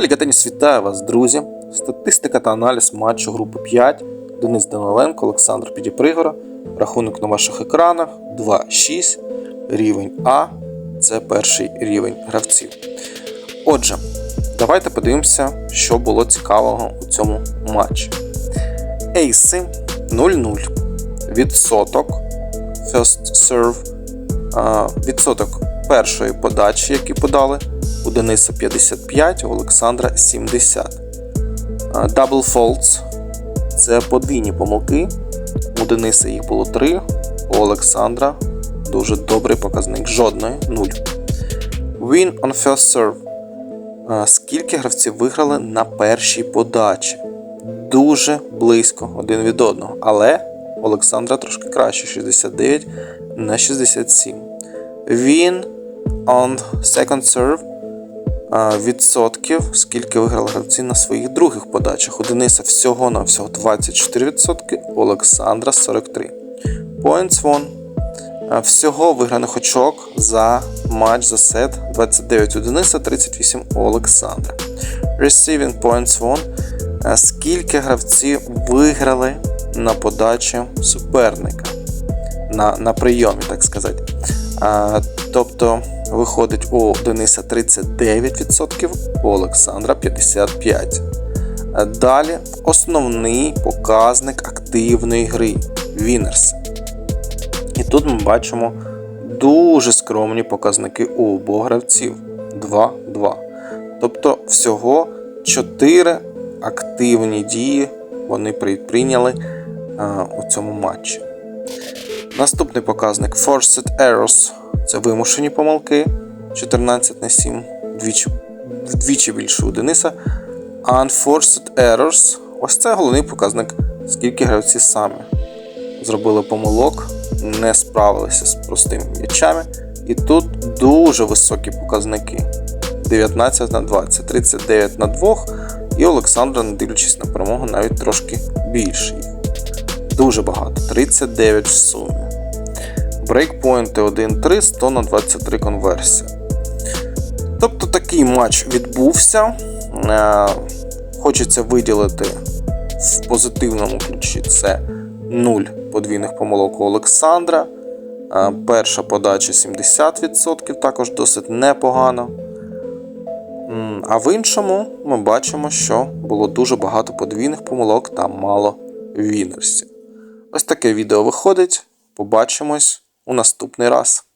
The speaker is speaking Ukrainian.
Ліга Теніс вітає вас, друзі. Статистика та аналіз матчу групи 5. Денис Даниленко, Олександр Підіпригора. Рахунок на ваших екранах 2-6. Рівень А. Це перший рівень гравців. Отже, давайте подивимося, що було цікавого у цьому матчі. Ейси 0-0. Відсоток. First serve. Відсоток першої подачі, які подали. У Дениса 55, у Олександра 70. Double faults – це подвійні помилки. У Дениса їх було 3, у Олександра дуже добрий показник. Жодної 0. Win on first serve. Скільки гравців виграли на першій подачі? Дуже близько один від одного. Але Олександра трошки краще 69 на 67. Він on second serve відсотків, скільки виграли гравці на своїх других подачах. У Дениса всього на всього 24%, у Олександра 43. Points won. Всього виграних очок за матч за сет 29 у Дениса, 38 у Олександра. Receiving points won. Скільки гравців виграли на подачі суперника? На, на прийомі, так сказати. А, тобто виходить у Дениса 39%, у Олександра 55%. Далі основний показник активної гри Winners. І тут ми бачимо дуже скромні показники у обох гравців 2-2. Тобто всього 4 активні дії вони предприйняли а, у цьому матчі. Наступний показник Forced Errors це вимушені помилки 14 на 7, вдвічі, вдвічі більше у Дениса. Unforced Errors ось це головний показник, скільки гравці самі зробили помилок, не справилися з простими м'ячами. І тут дуже високі показники: 19 на 20, 39 на 2, і Олександра, не дивлячись на перемогу, навіть трошки більше їх. Дуже багато, 39 в сумі. Брейкпоінти 1-3, 100 на 23 конверсія. Тобто такий матч відбувся. Е, Хочеться виділити в позитивному ключі це 0 подвійних помилок у Олександра. Е, Перша подача 70%, також досить непогано. А в іншому ми бачимо, що було дуже багато подвійних помилок та мало вінерсів. Ось таке відео виходить. Побачимось у наступний раз.